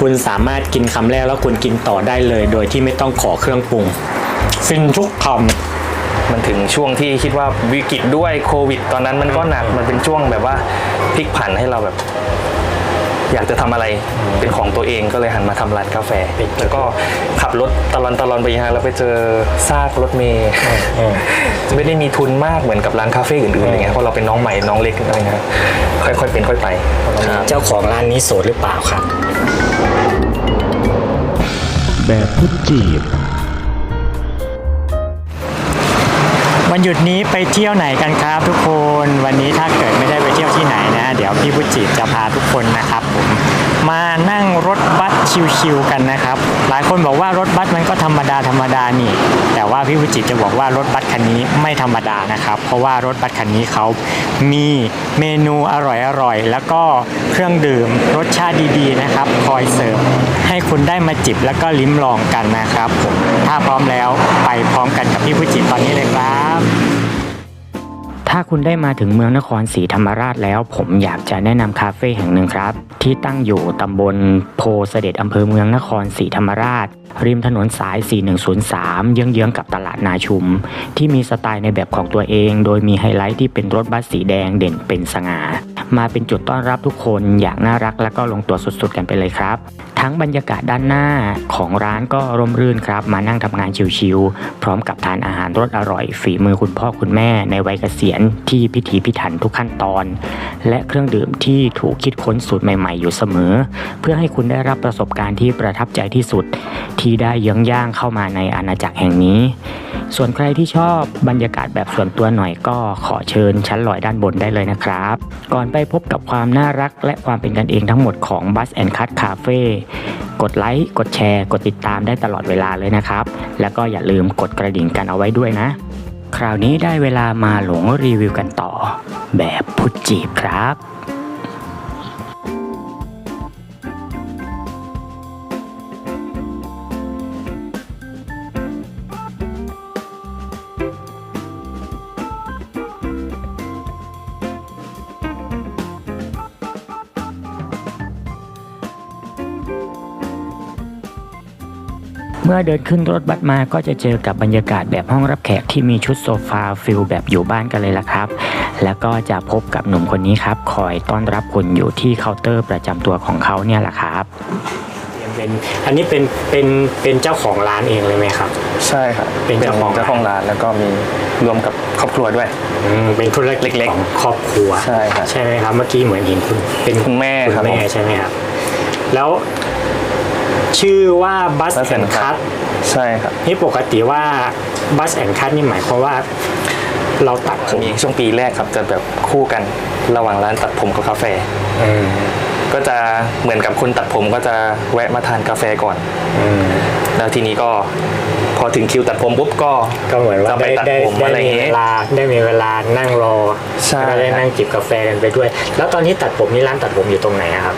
คุณสามารถกินคำแรกแล้วคุณกินต่อได้เลย โดยที่ไม่ต้องขอเครื่องปรุงฟินทุกคมันถึงช่วงที่คิดว่าวิกฤตด้วยโควิด ตอนนั้นมันก็หนักมันเป็นช่วงแบบว่าพลิกผันให้เราแบบ อยากจะทำอะไรเป็นของตัวเองก็เลยหันมาทำร้านกาแฟ แล้วก็ขับรถตลอนตลอนไปฮะแล้วไปเจอซากรถเมย์ไม่ได้มีทุนมากเหมือนกับร้านคาเฟ่อื่นๆอะไรเงี้ยเพราะเราเป็นน้องใหม่น้องเล็กอะไรเงี้ยค่อยๆเป็นค่อยไปครับำเจ้าของร้านนี้โสดหรือเปล่าครับ แบบพุทธจีบ วันหยุดนี้ไปเที่ยวไหนกันครับทุกคน วันนี้ถ้าเกิดไม่ได้ไปเที่ยวที่ไหนนะ เดี๋ยวพี่พุทจีบจะพาทุกคนนะครับผม มานั่งรถบัสชิวๆกันนะครับ หลายคนบอกว่ารถบัสมันก็ธรรมดาธรรมดานี่ แต่ว่าพี่บุจิตจะบอกว่ารถบัสคันนี้ไม่ธรรมดานะครับ เพราะว่ารถบัสคันนี้เขามีเมนูอร่อยๆ แล้วก็เครื่องดื่มรสชาติดีๆนะครับ คอยเสิร์ฟให้คุณได้มาจิบแล้วก็ลิ้มลองกันนะครับผมถ้าพร้อมแล้วไปพร้อมกันกับพี่บุจิตตอนนี้เลยครับ ถ้าคุณได้มาถึงเมืองนครศรีธรรมราชแล้ว ผมอยากจะแนะนำคาเฟ่แห่งหนึ่งครับ ที่ตั้งอยู่ตำบลโพเสด็จอำเภอเมืองนครศรีธรรมราช ริมถนนสาย 4103 เยื้องๆกับตลาดนาชุม ที่มีสไตล์ในแบบของตัวเอง โดยมีไฮไลท์ที่เป็นรถบัสสีแดงเด่นเป็นสง่ามาเป็นจุดต้อนรับทุกคนอย่างน่ารักและก็ลงตัวสุดๆกันไปเลยครับทั้งบรรยากาศด้านหน้าของร้านก็ร่มรื่นครับ มานั่งทำงานชิวๆพร้อมกับทานอาหารรสอร่อย ฝีมือคุณพ่อคุณแม่ในวัยเกษียณที่พิถีพิถันทุกขั้นตอน และเครื่องดื่มที่ถูกคิดค้นสูตรใหม่ๆอยู่เสมอ เพื่อให้คุณได้รับประสบการณ์ที่ประทับใจที่สุด ที่ได้เยื้องย่างเข้ามาในอาณาจักรแห่งนี้ ส่วนใครที่ชอบบรรยากาศแบบส่วนตัวหน่อยก็ขอเชิญชั้นลอยด้านบนได้เลยนะครับ ก่อนไปพบกับความน่ารักและความเป็นกันเองทั้งหมดของ Bus and Cut Cafe กดไลค์กดแชร์ กดติดตามได้ตลอดเวลาเลยนะครับ แล้วก็อย่าลืมกดกระดิ่งกันเอาไว้ด้วยนะ คราวนี้ได้เวลามาหลงรีวิวกันต่อ แบบพุทธจีบครับ เมื่อเดินขึ้นรถบัสมาก็จะเจอกับบรรยากาศแบบห้องรับแขกที่มีชุดโซฟาฟิลแบบอยู่บ้านกันเลยล่ะครับ แล้วก็จะพบกับหนุ่มคนนี้ครับ คอยต้อนรับคุณอยู่ที่เคาน์เตอร์ประจำตัวของเขาเนี่ยแหละครับเป็นอันนี้เป็นเป็นเป็นเจ้าของร้านเองเลยไหมครับ ใช่ครับเป็นเจ้าของร้านเจ้าของร้านแล้วก็มีรวมกับครอบครัวด้วยอืมเป็นธุรกิจเล็กๆของครอบครัวใช่ครับใช่ไหมครับเมื่อกี้เหมือนเห็นคุณเป็นคุณแม่คุณครับแม่ผมใช่ไหมครับแล้ว ชื่อว่า Bus Bus and and Cut Cut ใช่ครับ นี่ปกติว่า Bus and Cut นี่หมายความว่า เราตัดผมมีช่วงปีแรกครับจะแบบคู่กันระหว่างร้านตัดผมกับกาแฟ อืมก็จะเหมือนกับคนตัดผมก็จะแวะมาทานกาแฟก่อน อืม แล้วทีนี้ก็พอถึงคิวตัดผมปุ๊บก็ก็เหมือนว่าจะไปได้ตัดได้ผมได้อะไรมีอย่างเวเงี้ย ลาได้มีเวลานั่งรอใช่ แล้วก็ได้นั่งจิบกาแฟกันไปด้วย แล้วตอนนี้ตัดผมนี่ร้านตัดผมอยู่ตรงไหนอะครับ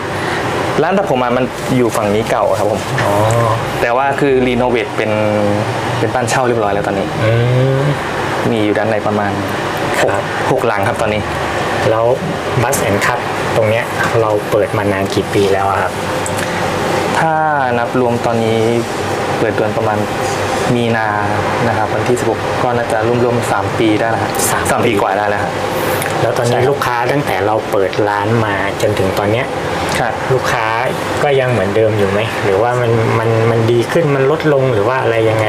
ร้านตัดผมอะมันอยู่ฝั่งนี้เก่าครับผม อ๋อแต่ว่าคือรีโนเวทเป็นเป็นบ้านเช่าเรียบร้อยแล้วตอนนี้ อืม มีอยู่ด้านในประมาณหกครับ หกหลังครับตอนนี้ แล้ว Bus and Cut ตรงเนี้ยเราเปิดมานานกี่ปีแล้วอะครับ ถ้านับรวมตอนนี้เปิดเดือนประมาณ มีนานะครับวันที่ 16 ก็น่าจะรวมๆ3ปีได้แล้วครับสามสามปีปี กว่าได้แล้วครับ แล้วตอนใช่นี้ครับ ลูกค้าตั้งแต่เราเปิดร้านมาจนถึงตอนเนี้ยครับลูกค้าก็ยังเหมือนเดิมอยู่ไหมหรือว่ามันมันมันดีขึ้นมันลดลงหรือว่าอะไรยังไง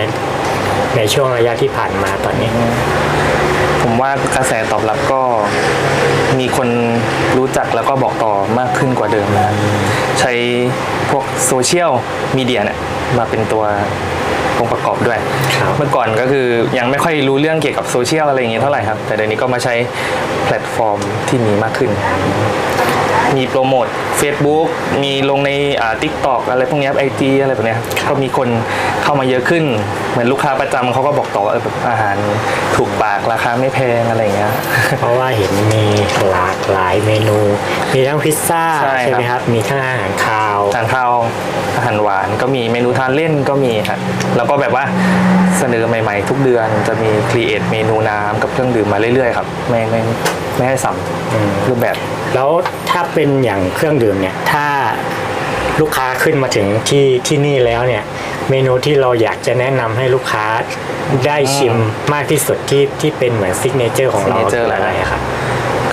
ในช่วงระยะที่ผ่านมาตอนนี้ ผมว่ากระแสตอบรับก็มีคนรู้จักแล้วก็บอกต่อมากขึ้นกว่าเดิมนะครับใช้พวกโซเชียลมีเดียเนี่ยมาเป็นตัว องค์ประกอบด้วยครับเมื่อก่อนก็คือยังไม่ค่อยรู้เรื่องเกี่ยวกับโซเชียลอะไรอย่างเงี้ยเท่าไหร่ครับ แต่เดี๋ยวนี้ก็มาใช้แพลตฟอร์มที่มีมากขึ้น มีโปรโมท Facebook มีลงในอ่า TikTok อะไรพวกเนี้ไอจีอะไรแบบเนี้ยครับก็มีคนเข้ามาเยอะขึ้น เหมือนลูกค้าประจำเขาก็บอกต่อว่าเออแบบอาหารถูกปากราคาไม่แพงอะไรอย่างเงี้ยเพราะว่าเห็นมีหลากหลายเมนู มีทั้งพิซซ่าใช่ครับไหมครับ มีทั้งอาหารคาวทานข้าวอาหารหวานก็มีเมนูทานเล่นก็มีครับแล้วก็แบบว่าเสนอใหม่ ๆ ทุกเดือนจะมีครีเอทเมนูน้ำกับเครื่องดื่มมาเรื่อยๆครับไม่ไม่ ไม่ให้ซ้อืมำรูปแบบ แล้วถ้าเป็นอย่างเครื่องดื่มเนี่ย ถ้าลูกค้าขึ้นมาถึงที่ที่นี่แล้วเนี่ย เมนูที่เราอยากจะแนะนำให้ลูกค้าได้ชิมมากที่สุดที่ที่เป็นเหมือนซิกเนเจอร์ของเรา signature คืออะไรครับ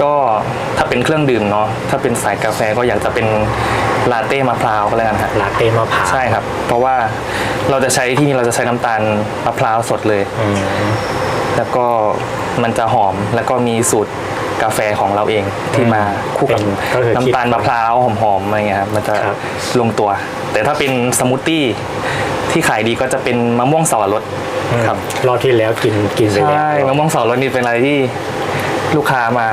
ก็ถ้าเป็นเครื่องดื่มเนาะถ้าเป็นสายกาแฟก็อยากจะเป็นลาเต้มะพร้าวก็แล้วกันฮะ ลาเต้มะพร้าวใช่ครับ เพราะว่าเราจะใช้ที่นี่เราจะใช้น้ำตาลมะพร้าวสดเลย อืมแล้วก็มันจะหอมแล้วก็มีสูตร กาแฟของเราเองที่มาคู่กับเป็นก็คือคิด น้ำตาลมะพร้าวหอมๆอะไรเงี้ยครับมันจะครับ ลงตัว แต่ถ้าเป็นสมูทตี้ที่ขายดีก็จะเป็นมะม่วงสวรสครับ รอบที่แล้วกินกินไปแล้ว ใช่มะม่วงสวรสนี่เป็นอะไรที่ลูกค้ามา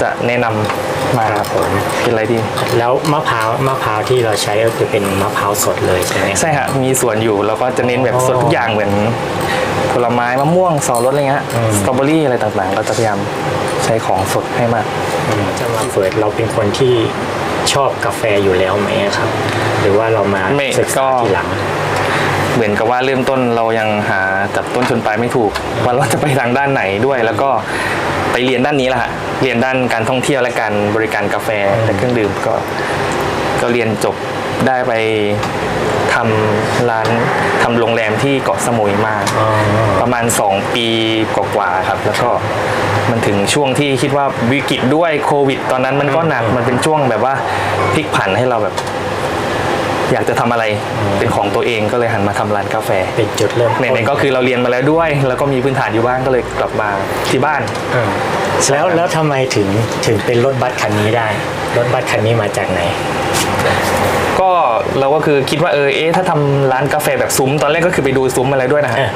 จะแนะนำมาครับผม เป็นอะไรที่แล้วมะพร้าวมะพร้าวที่เราใช้ก็คือเป็นมะพร้าวสดเลยใช่ไหม ใช่ฮะมีสวนอยู่แล้วก็จะเน้นแบบสดทุกอย่างเหมือนผลไม้มะม่วงสวรสอะไรเงี้ยสตรอเบอรี่อะไรต่างๆ ก็จะพยายามใช้ของสดให้มากอืมจะมาเปิดเราเป็นคนที่ชอบกาแฟอยู่แล้วไหมครับ หรือว่าเรามาไม่ศึกษาก็ทีหลังเหมือนกับว่าเริ่มต้นเรายังหาจับต้นชนปลายไม่ถูกว่าเราจะไปทางด้านไหนด้วย แล้วก็ไปเรียนด้านนี้แหละฮะเรียนด้านการท่องเที่ยวและการบริการกาแฟและเครื่องดื่มก็ ก็เรียนจบได้ไปทำร้านทำโรงแรมที่เกาะสมุยมาอ๋อประมาณ 2 ปีกว่าๆครับ แล้วก็ มันถึงช่วงที่คิดว่าวิกฤตด้วยโควิด ตอนนั้นมันก็หนักมันเป็นช่วงแบบว่าพลิกผันให้เราแบบ อยากจะทำอะไรเป็นของตัวเองก็เลยหันมาทำร้านกาแฟเป็นจุดเริ่มต้นไหนๆก็คือเราเรียนมาแล้วด้วย แล้วก็มีพื้นฐานอยู่บ้างก็เลยกลับมาที่บ้านอืมแล้วแล้วทำไมถึงถึงเป็นรถบัสคันนี้ได้ รถบัสคันนี้มาจากไหน ก็เราก็คือคิดว่าเออเอ๊ะถ้าทำร้านกาแฟแบบซุ้ม ตอนแรกก็คือไปดูซุ้มอะไรด้วยนะฮะเออ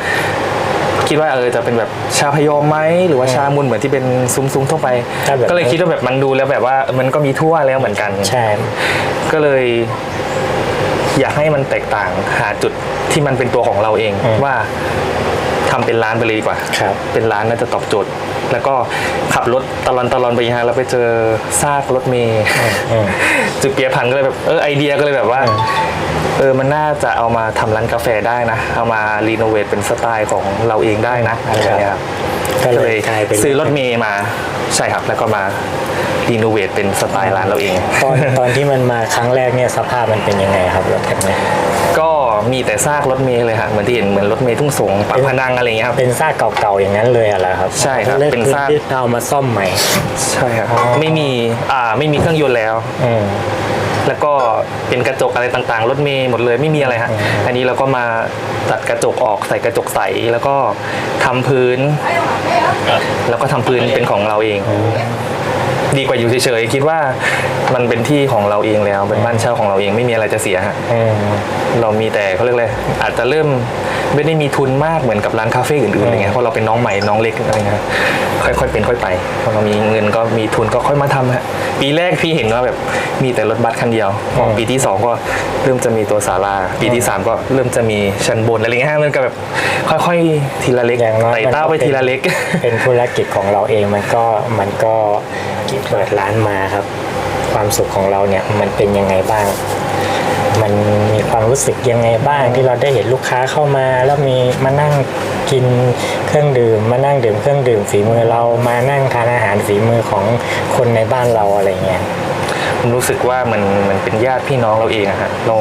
คิดว่าเออจะเป็นแบบชาพยอมไหมหรือว่าชามุนเหมือนที่เป็นซุ้มๆทั่วไป ถ้าแบบ ก็เลยคิดว่าแบบมันดูแล้วแบบว่ามันก็มีทั่วแล้วเหมือนกัน ใช่ ก็เลย อยากให้มันแตกต่างหาจุดที่มันเป็นตัวของเราเอง ว่า ทำเป็นร้านไปเลยดีกว่า ครับเป็นร้านน่าจะตอบโจทย์ แล้วก็ขับรถตลอนตลอนไปฮะแล้วไปเจอซากรถเมย์อืม จุดเปียพันธ์ก็เลยแบบเออไอเดียก็เลยแบบว่า เออมันน่าจะเอามาทำร้านกาแฟได้นะ เอามารีโนเวทเป็นสไตล์ของเราเองได้นะอะไรแบบเนี้ยครับก็ก็เลเลยยกลายเป็น ซื้อรถเมย์มาใช่ครับแล้วก็มารีโนเวทเป็นสไตล์ร้านเราเอง ตอนตอนที่มันมาครั้งแรกเนี่ยสภาพมันเป็นยังไงครับรถคันนี้ ก็ มีแต่ซากรถเมย์เลยค่ะเหมือนที่เห็นเหมือนรถเมย์ทุ่งสงปักพนังอะไรอย่างเงี้ยครับ เป็นซากเก่าๆอย่างนั้นเลยเหรอครับใช่ครับแล้วเป็นซาก ที่เอามาซ่อมใหม่ ใช่ครับอ๋อไม่มีอ่าไม่มีเครื่องยนต์แล้ว อืม แล้วก็เป็นกระจกอะไรต่างๆ รถเมย์หมดเลยไม่มีอะไรฮะอืมอันนี้เราก็มาตัดกระจกออกใส่กระจกใสแล้วก็ทำพื้น แล้วก็ทำพื้นเป็นของเราเอง ดีกว่าอยู่เฉยๆคิดว่ามันเป็นที่ของเราเองแล้วเป็นบ้านเช่าของเราเองไม่มีอะไรจะเสียฮะอืมเรามีแต่เขาเรียกอะไรอาจจะเริ่มไม่ได้มีทุนมากเหมือนกับร้านคาเฟ่อื่นๆอะไรเงี้ยเพราะเราเป็นน้องใหม่น้องเล็กอะไรเงี้ยค่อยๆเป็นค่อยไปพอเรามีเงินก็มีทุนก็ค่อยมาทำฮะปีแรกพี่เห็นว่าแบบมีแต่รถบัสคันเดียวพอปีที่สองก็เริ่มจะมีตัวศาลาปีที่สามก็เริ่มจะมีชั้นบนอะไรเงี้ยฮะมันก็แบบค่อยๆทีละเล็กอย่างน้อยไต่เต้าไปทีละเล็ก เป็นธุรกิจของเราเองมันก็มันก็เปิดร้านมาครับ ความสุขของเราเนี่ยมันเป็นยังไงบ้าง มันมีความรู้สึกยังไงบ้างที่เราได้เห็นลูกค้าเข้ามา แล้วมีมานั่งกินเครื่องดื่ม มานั่งดื่มเครื่องดื่มฝีมือเรามานั่งทานอาหารฝีมือของคนในบ้านเราอะไรเงี้ยผมรู้สึกว่ามันมันเป็นญาติพี่น้องเราเองอะฮะเรา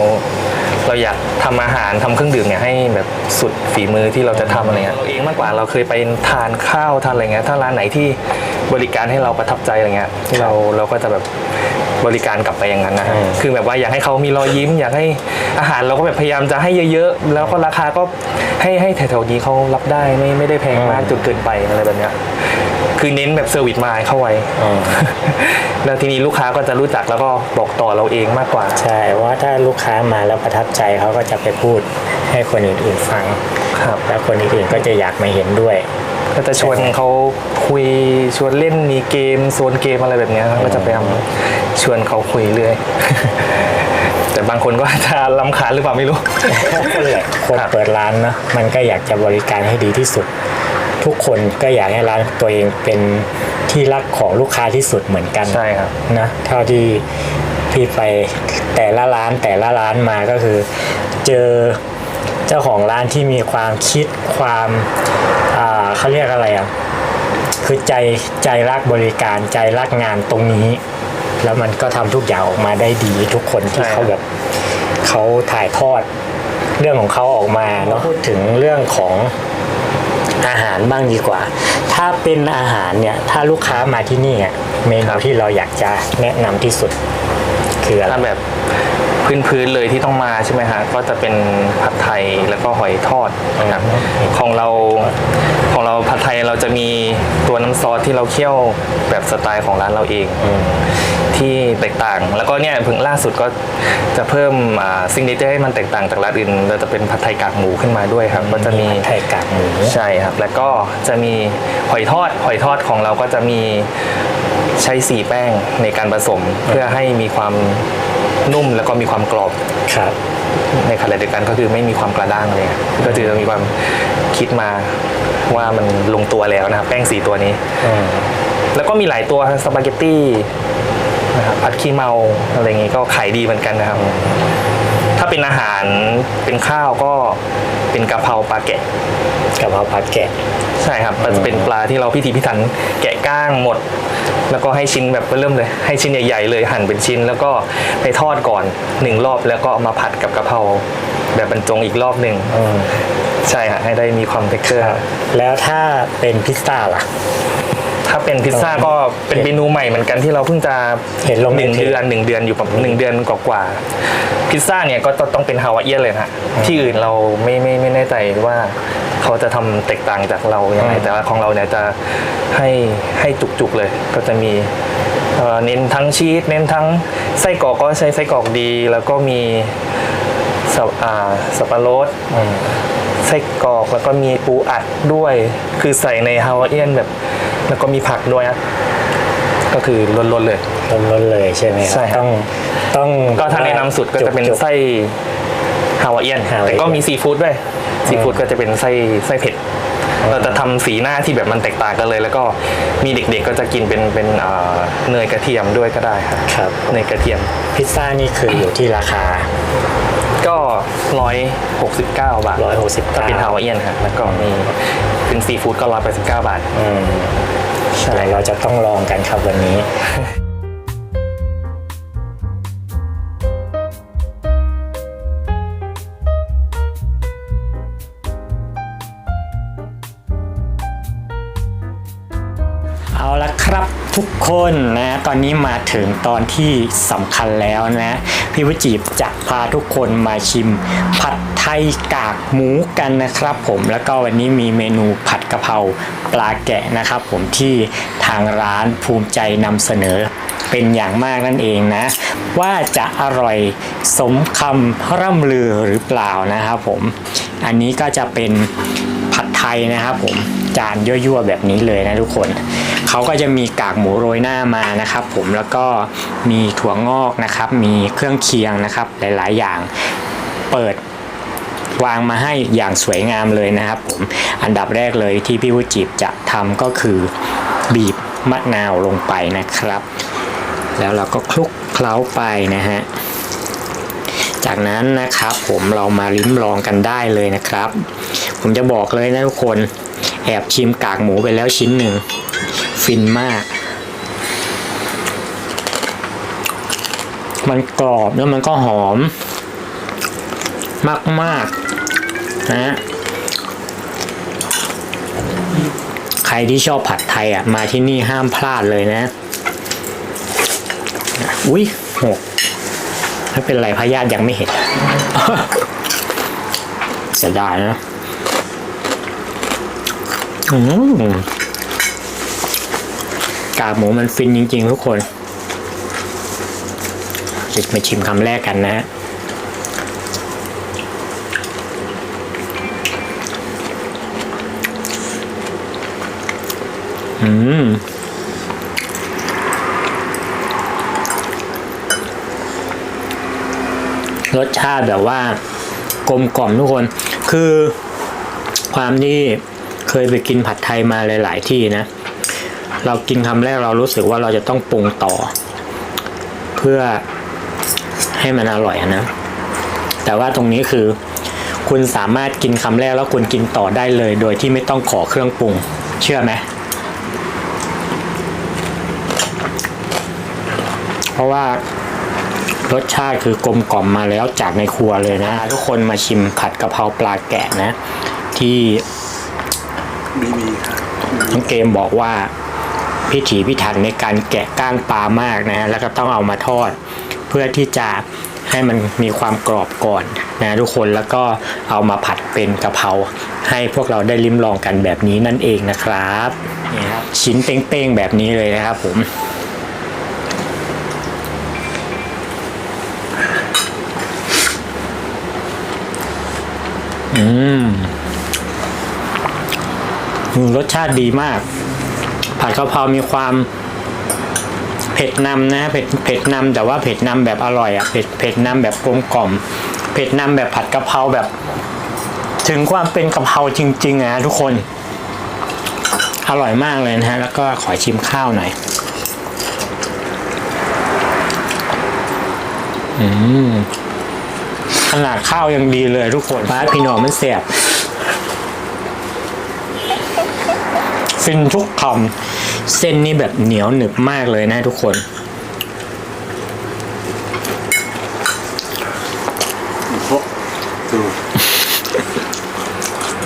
เราอยากทำอาหารทำเครื่องดื่มเนี่ยให้แบบสุดฝีมือที่เราจะทำอะไรเงี้ยเราเองมากกว่าเราเคยไปทานข้าวทานอะไรเงี้ยถ้าร้านไหนที่ บริการให้เราประทับใจอะไรเงี้ยเราเราก็จะแบบบริการกลับไปอย่างนั้นนะฮะอืมคือแบบว่าอยากให้เขามีรอยยิ้ม อยากให้อาหารเราก็แบบพยายามจะให้เยอะๆ แล้วก็ราคาก็ให้ให้แถวๆนี้เขารับได้ไม่ไม่ได้แพงมากจนเกินไปอะไรแบบเนี้ยคือเน้นแบบเซอร์วิสมาให้เข้าไว้อืมแล้วทีนี้ลูกค้าก็จะรู้จักแล้วก็บอกต่อเราเองมากกว่า ใช่ว่าถ้าลูกค้ามาแล้วประทับใจเขาก็จะไปพูดให้คนอื่นๆฟังครับ แล้วคนอื่นๆก็จะอยากมาเห็นด้วย ก็จะชวนเขาคุยชวนเล่นมีเกมโซนเกมอะไรแบบเนี้ยก็จะพยายามชวนเขาคุยเรื่อย แต่บางคนก็อาจจะลำคาญหรือเปล่าไม่รู้นั่นแหละคนครับเปิดร้านเนาะมันก็อยากจะบริการให้ดีที่สุด ทุกคนก็อยากให้ร้านตัวเองเป็นที่รักของลูกค้าที่สุดเหมือนกันใช่ครับนะเท่าที่พี่ไปแต่ละร้านแต่ละร้านมาก็คือ เจอ เจ้าของร้านที่มีความคิดความอ่าเขาเรียกอะไรอะคือใจใจรักบริการใจรักงานตรงนี้ แล้วมันก็ทำทุกอย่างออกมาได้ดีทุกคนที่ใช่เขาแบบเขาถ่ายทอดเรื่องของเขาออกมาเนาะพูดถึงเรื่องของอาหารบ้างดีกว่า ถ้าเป็นอาหารเนี่ย ถ้าลูกค้ามาที่นี่อะเมนูที่เราอยากจะแนะนำที่สุด คืออะไรถ้าแบบ พื้นๆเลยที่ต้องมาใช่ไหมฮะก็จะเป็นผัดไทยแล้วก็หอยทอดนะครับของเราของเราผัดไทยเราจะมีตัวน้ำซอสที่เราเคี่ยวแบบสไตล์ของร้านเราเอง ที่แตกต่าง แล้วก็เนี่ยเพิ่งล่าสุดก็จะเพิ่มซิงเกิลให้มันแตกต่างจากร้านอื่นเราจะเป็นผัดไทยกากหมูขึ้นมาด้วยครับก็จะมีไทยกากหมูใช่ครับ แล้วก็จะมีหอยทอดหอยทอดของเราก็จะมี ใช้สีแป้งในการผสมเพื่อให้มีความนุ่มแล้วก็มีความกรอบครับ ในขณะเดียวกันก็คือไม่มีความกระด้างเลยครับก็คือมีความคิดมาว่ามันลงตัวแล้วนะครับแป้งสีตัวนี้อืมแล้วก็มีหลายตัวครับสปาเกตตี้นะครับผัดขี้เมาอะไรอย่างงี้ก็ขายดีเหมือนกันนะครับ ถ้าเป็นอาหารเป็นข้าวก็ เป็นกะเพราปลาแกะกะเพราผัดแกะ ใช่ครับมันจะเป็นปลาที่เราพิถีพิถันแกะก้างหมด แล้วก็ให้ชิ้นแบบเริ่มเลย ให้ชิ้นใหญ่ๆเลยหั่นเป็นชิ้น แล้วก็ไปทอดก่อนหนึ่งรอบแล้วก็เอามาผัดกับกะเพราแบบบรรจงอีกรอบหนึ่งอืมใช่ฮะให้ได้มีความเท็กเจอร์แล้วถ้าเป็นพิซซ่าล่ะ ถ้าเป็นพิซซ่าก็เป็นเมนูใหม่เหมือนกันที่เราเพิ่งจะเห็นลงในหนึ่งเพจเดือนหนึ่งเดือนอยู่ประมาณหนึ่งเดือนกว่าๆพิซซ่าเนี่ยก็ต้องเป็นฮาวายเอียนเลยนะฮะที่อื่นเราไม่ไม่ไม่แน่ใจว่าเขาจะทำแตกต่างจากเรายังไงอืมแต่ว่าของเราเนี่ยจะให้ให้จุกๆเลย ก็จะมีเอ่อเน้นทั้งชีสเน้นทั้งไส้กรอกก็ใช้ไส้กรอกดี แล้วก็มีสับอ่าสับปะรดอืมไส้กรอกแล้วก็มีปูอัดด้วย คือใส่ในฮาวายเอียนแบบ แล้วก็มีผักด้วยนะก็คือล้นๆเลย ล้นๆเลยใช่ไหมครับใช่ครับ ต้องต้องก็ถ้าแนะนำสุดก็จะเป็นจุกๆไส้ฮาวายเอียนฮาวายเอียน แต่ก็มีซีฟู้ดด้วยซีฟู้ดก็จะเป็นไส้ไส้เผ็ดเราจะทำสีหน้าที่แบบมันแตกต่างกันเลย แล้วก็มีเด็กๆก็จะกินเป็นเป็นเอ่อเนยกระเทียมด้วยก็ได้ครับครับ เนยกระเทียม พิซซ่านี่คืออยู่ที่ราคา ก็ร้อยหกสิบเก้าบาท169ถ้าเป็นฮาวายเอียนครับแล้วก็มีเป็นซีฟู้ดก็ร้อยแปดสิบเก้าบาท อืมใช่เดี๋ยวเราจะต้องลองกันครับวันนี้ อนนี้มาถึงตอนที่สำคัญแล้วนะ พี่วิจีบจะพาทุกคนมาชิม ผัดไทยกากหมูกันนะครับ ผมแล้วก็วันนี้มีเมนูผัดกะเพราปลาแกะนะครับ ผมที่ทางร้านภูมิใจนำเสนอเป็นอย่างมากนั่นเองนะ ว่าจะอร่อยสมคำร่ำลือหรือเปล่านะครับผมอันนี้ก็จะเป็นผัดไทยนะครับผมจานยั่วๆแบบนี้เลยนะทุกคน เขาก็จะมีกากหมูโรยหน้ามานะครับ ผมแล้วก็มีถั่วงอกนะครับ มีเครื่องเคียงนะครับ หลาย ๆ อย่างเปิดวางมาให้อย่างสวยงามเลยนะครับ ผมอันดับแรกเลยที่พี่วุจิบจะทำก็คือบีบมะนาวลงไปนะครับ แล้วเราก็คลุกเคล้าไปนะฮะจากนั้นนะครับผมเรามาลิ้มลองกันได้เลยนะครับ ผมจะบอกเลยนะทุกคนแอบชิมกากหมูไปแล้วชิ้นหนึ่ง ฟินมาก มันกรอบแล้วมันก็หอม มากๆนะใครที่ชอบผัดไทยอะ มาที่นี่ห้ามพลาดเลยนะ อุ้ยหกไม่เป็นไรพยาธิยังไม่เห็นเสียดายนะ อืม กากหมูมันฟินจริง ๆ ทุกคนจะมาชิมคำแรกกันนะอืมรสชาติแบบว่ากลมกล่อมทุกคน คือความที่เคยไปกินผัดไทยมาหลาย ๆ ที่นะ เรากินคำแรกเรารู้สึกว่าเราจะต้องปรุงต่อ เพื่อให้มันอร่อยอะนะ แต่ว่าตรงนี้คือ คุณสามารถกินคำแรกแล้วคุณกินต่อได้เลย โดยที่ไม่ต้องขอเครื่องปรุง เชื่อไหมเพราะว่ารสชาติคือกลมกล่อมมาแล้วจากในครัวเลยนะ ทุกคนมาชิมผัดกะเพราปลาแกะนะ ที่มีมีค่ะน้องเกมบอกว่า พิถีพิถันในการแกะก้างปลามากนะฮะแล้วก็ต้องเอามาทอด เพื่อที่จะให้มันมีความกรอบก่อนนะทุกคนแล้วก็เอามาผัดเป็นกะเพราให้พวกเราได้ลิ้มลองกันแบบนี้นั่นเองนะครับนี่ครับชิ้นเป้งๆแบบนี้เลยนะครับผมอืมอืมรสชาติดีมาก ผัดกะเพรามีความเผ็ดนำนะเผ็ดเผ็ดนำแต่ว่าเผ็ดนำแบบอร่อยอะเผ็ดเผ็ดนำแบบกลมกล่อม เผ็ดนำแบบผัดกะเพราแบบ ถึงความเป็นกะเพราจริงๆนะทุกคน อร่อยมากเลยนะฮะแล้วก็ขอชิมข้าวหน่อยอืมขนาดข้าวยังดีเลยทุกคนป้าพี่น้องมันเสียบฟินทุกคำ เส้นนี่แบบเหนียวหนึบมากเลยนะทุกคนโอ้ดู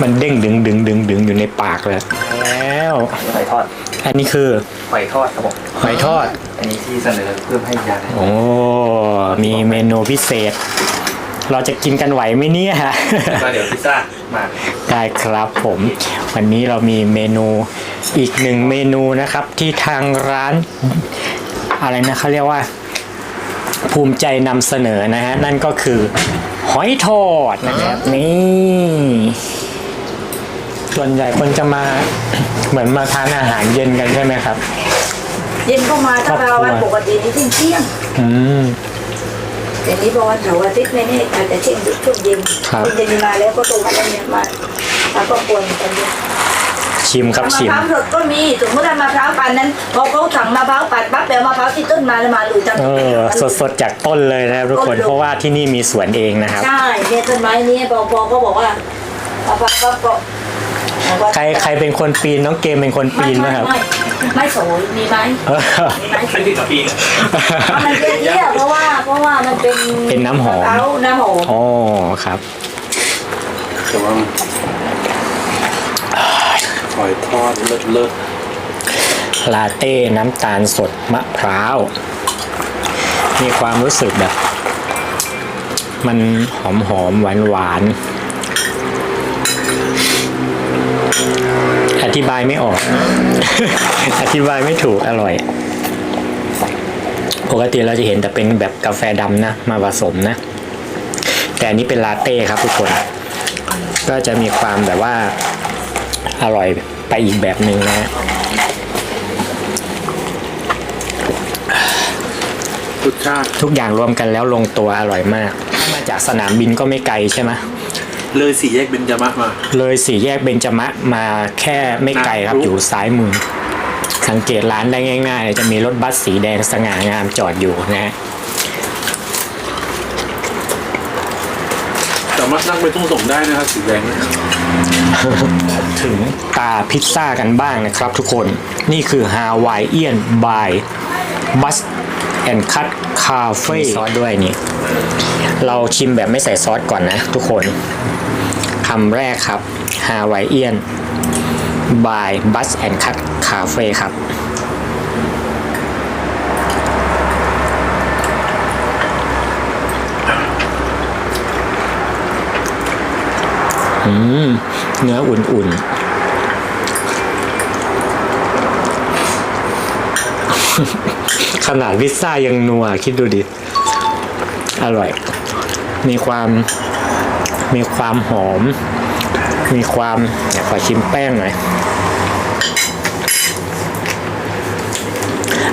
มันเด้งดึงดึงดึงดึงอยู่ในปากเลยแล้ว หอยทอดอันนี้คือหอยทอดครับผมหอยทอด อันนี้ที่เสนอเพิ่มให้ยาโอ้มีเมนูพิเศษ เราจะกินกันไหวไหมเนี่ยก็เดี๋ยวพิซซ่ามาได้ครับผม วันนี้เรามีเมนู อีกหนึ่งเมนูนะครับที่ทางร้าน อะไรนะเขาเรียกว่า ภูมิใจนำเสนอนะฮะนั่นก็คือหอยทอดนะครับนี่ส่วนใหญ่คนจะมาเหมือนมาทานอาหารเย็นกันใช่ไหมครับ เย็นก็มาถ้าครอบครัวเราวันปกตินี่เที่ยงเที่ยงอืมแต่นี้พอวันเสาร์อาทิตย์เนี่ยนี่อาจจะเที่ยงช่วงเย็นครับช่วงเย็นนี่มาแล้วก็ตรงมาแล้วเนี่ยมามาก็ควรกันเนี่ย ชิมครับมะชิมพร้าวสดก็มีสมมติว่ามะพร้าวปั่นนั้นพอเขาสั่งมะพร้าวปั่นปั๊บเดี๋ยวมะพร้าวที่ต้นมาแล้วมาหลุดจังเออสดๆจากต้นเลยนะครับทุกคนเพราะว่าที่นี่มีสวนเองนะครับใช่เนี่ยต้นไม้นี้พอพอก็บอกว่ามะพร้าวก็ก็บอกว่าใครใครเป็นคนปีนน้องเกมเป็นคนปีนไหมครับ ไม่ไม่โสยมีไหมเออมีไหมเป็นที่กับปีนมันเป็นเที่ยวเพราะว่าเพราะว่ามันเป็นเป็นน้ำหอมะพร้าวน้ำหอมอ๋อครับแต่ว่าห อยทอดเลิศเลิศลาเต้น้ำตาลสดมะพร้าว มีความรู้สึกแบบ มันหอมหอมหวานหวานอธิบายไม่ออก อธิบายไม่ถูกอร่อย ปกติเราจะเห็นแต่เป็นแบบกาแฟดำนะ มาผสมนะ แต่อันนี้เป็นลาเต้ครับทุกคน ก็จะมีความแบบว่าอร่อย ไปอีกแบบหนึ่งนะฮะรสชาติทุกอย่างรวมกันแล้วลงตัวอร่อยมาก มาจากสนามบินก็ไม่ไกลใช่ไหมเลยสี่แยกเบญจมะมา เลยสี่แยกเบญจมะมาแค่ไม่ไกลครับครับอยู่ซ้ายมือ สังเกตร้านได้ง่ายๆ จะมีรถบัสสีแดงสง่างามจอดอยู่นะฮะสามารถนั่งไปทุ่งส่งได้นะครับสีแดงนะครับ ถึงตาพิซซ่ากันบ้างนะครับทุกคนนี่คือฮาวายเอียนบายบัสแอนคัตคาเฟ่ซอสด้วยนี่ เราชิมแบบไม่ใส่ซอสก่อนนะทุกคนคำแรกครับฮาวายเอียนบายบัสแอนคัตคาเฟ่ครับ อืมเนื้ออุ่นๆ ขนาดพิซซ่ายังนัว คิดดูดิ อร่อย มีความมีความหอม มีความขอชิมแป้งหน่อย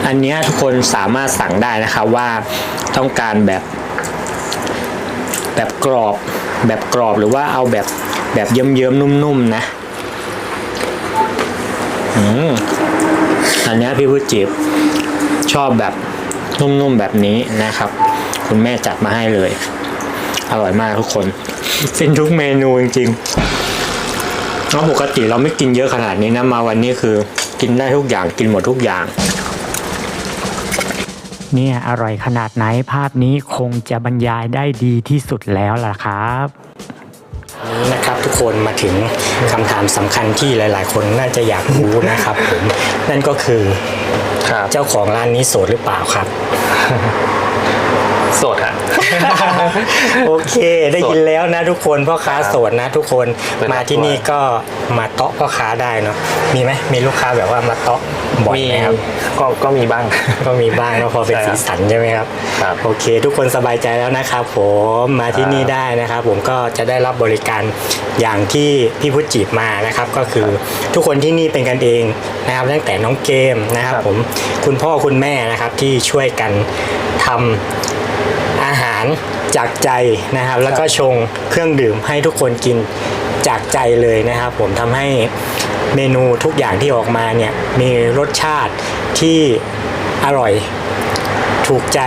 อันเนี้ยทุกคนสามารถสั่งได้นะครับว่าต้องการแบบ แบบกรอบ แบบกรอบหรือว่าเอาแบบ แบบเยิ้มๆนุ่มๆนะอืมอันนี้พี่พุจิบชอบแบบนุ่มๆแบบนี้นะครับ คุณแม่จัดมาให้เลย อร่อยมากทุกคนฟินทุกเมนูจริงๆแล้วปกติเราไม่กินเยอะขนาดนี้นะมาวันนี้คือกินได้ทุกอย่างกินหมดทุกอย่างเนี่ยอร่อยขนาดไหนภาพนี้คงจะบรรยายได้ดีที่สุดแล้วล่ะครับนี่นะครับ ทุกคนมาถึงคำถามสำคัญที่หลาย ๆ คนน่าจะอยากรู้นะครับผมนั่นก็คือครับเจ้าของร้านนี้โสดหรือเปล่าครับ โสดฮะ โอเค ได้ยินแล้วนะทุกคนพ่อค้าโสดนะ ทุกคนเป็นมาที่นี่ก็มาเตาะพ่อค้าได้เนาะมีไหมมีลูกค้าแบบว่ามาเตาะบ่อยมีไหมครับ ก็ก็มีบ้าง ก็มีบ้างเนอะพอเป็นใช่ครัสีบสันใช่ไหมครับ ครับโอเค ทุกคนสบายใจแล้วนะครับผมมาที่นี่ได้นะครับ ผมก็จะได้รับบริการอย่างที่พี่พุทธจีบมานะครับ ก็คือทุกคนที่นี่เป็นกันเองนะครับตั้งแต่น้องเกมนะครับผมคุณพ่อคุณแม่นะครับที่ช่วยกันทำอาหารจากใจนะครับ แล้วก็ชงเครื่องดื่มให้ทุกคนกินจากใจเลยนะครับ ผมทำให้เมนูทุกอย่างที่ออกมาเนี่ยมีรสชาติที่อร่อยถูกใจ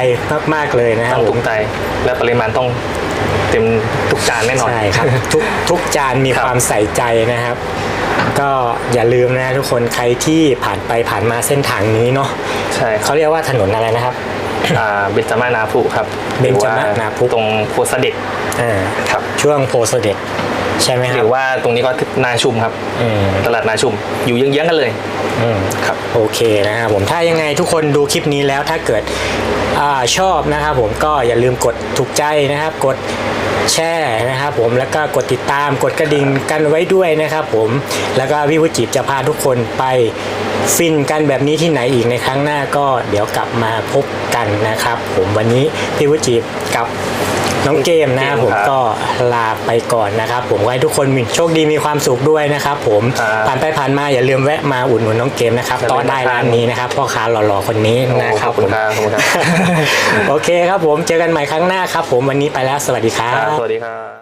มากๆเลยนะคต้รัอบงผถูมกใจและปริมาณต้องเต็มทุกจานแน่นอนใช่ครับทุกทุกจานมีครับความใส่ใจนะครับ ก็อย่าลืมนะทุกคนใครที่ผ่านไปผ่านมาเส้นทางนี้เนาะใช่ครับเขาเรียกว่าถนนอะไรนะครับ อ่าเบญจมานาพุครับเบญจมานาพุหรือว่ตรงโพธิ์เสด็จอ่าครับช่วงโพธิ์เสด็จใช่ไหมคหรัรืบอว่าตรงนี้ก็นาชุมครับอืมตลาดนาชุมอยู่เยื้องๆกันเลยอืมครับโอเคนะครับผมถ้ายังไงทุกคนดูคลิปนี้แล้วถ้าเกิดอาชอบนะครับผมก็อย่าลืมกดถูกใจนะครับ กดแชร์นะครับผมแล้วก็กดติดตามกดกระดิ่งกันไว้ด้วยนะครับผมแล้วก็พี่วุจิบจะพาทุกคนไป ฟินกันแบบนี้ที่ไหนอีกในครั้งหน้าก็เดี๋ยวกลับมาพบกันนะครับ ผมวันนี้พี่วุจิบกับน้องเกมนะครับผมครับก็ลาไปก่อนนะครับ ผมขอให้ทุกคนมีโชคดีมีความสุขด้วยนะครับผมครับผ่านไปผ่านมาอย่าลืมแวะมาอุดหนุนน้องเกมนะครับอย่าลืมต่อได้ร้านนี้นะครับพ่อค้าหล่อๆคนนี้นะครับขอบคุณครับขอบคุณครับโอเคครับผมเจอกันใหม่ครั้งหน้าครับ ผมวันนี้ไปแล้วสวัสดีครัครับบสวัสดีครับ